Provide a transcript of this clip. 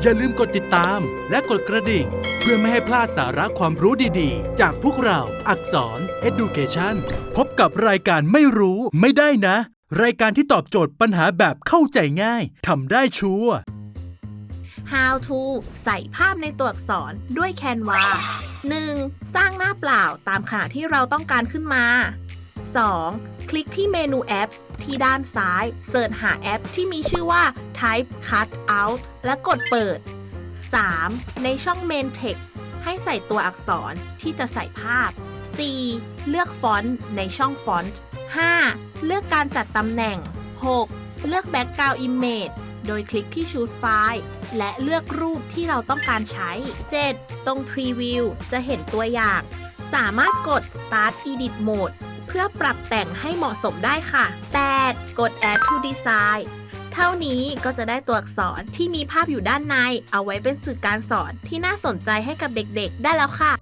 อย่าลืมกดติดตามและกดกระดิ่ง เพื่อไม่ให้พลาดสาระความรู้ดีๆ จากพวกเราอักษร Education พบกับรายการไม่รู้ไม่ได้นะ รายการที่ตอบโจทย์ปัญหาแบบเข้าใจง่ายทำได้ชัวร์ How to ใส่ภาพในตัวอักษรด้วย Canva 1. สร้างหน้าเปล่าตามขนาดที่เราต้องการขึ้นมา 2. คลิกที่เมนูแอป ที่ด้านซ้ายเสิร์ชหาแอปที่มีชื่อว่า Type Cut Out และกดเปิด 3. ในช่อง Main Text ให้ใส่ตัวอักษรที่จะใส่ภาพ 4. เลือกฟอนต์ในช่องฟอนต์ 5. เลือกการจัดตำแหน่ง 6. เลือก Background Image โดยคลิกที่ Choose File และเลือกรูปที่เราต้องการใช้ 7. ตรง Preview จะเห็นตัวอย่าง สามารถกด Start Edit Mode เพื่อปรับแต่งให้เหมาะสมได้ค่ะ 8. กด Add to Design เท่านี้ก็จะได้ตัวอักษรที่มีภาพอยู่ด้านใน เอาไว้เป็นสื่อการสอนที่น่าสนใจให้กับเด็กๆ ได้แล้วค่ะ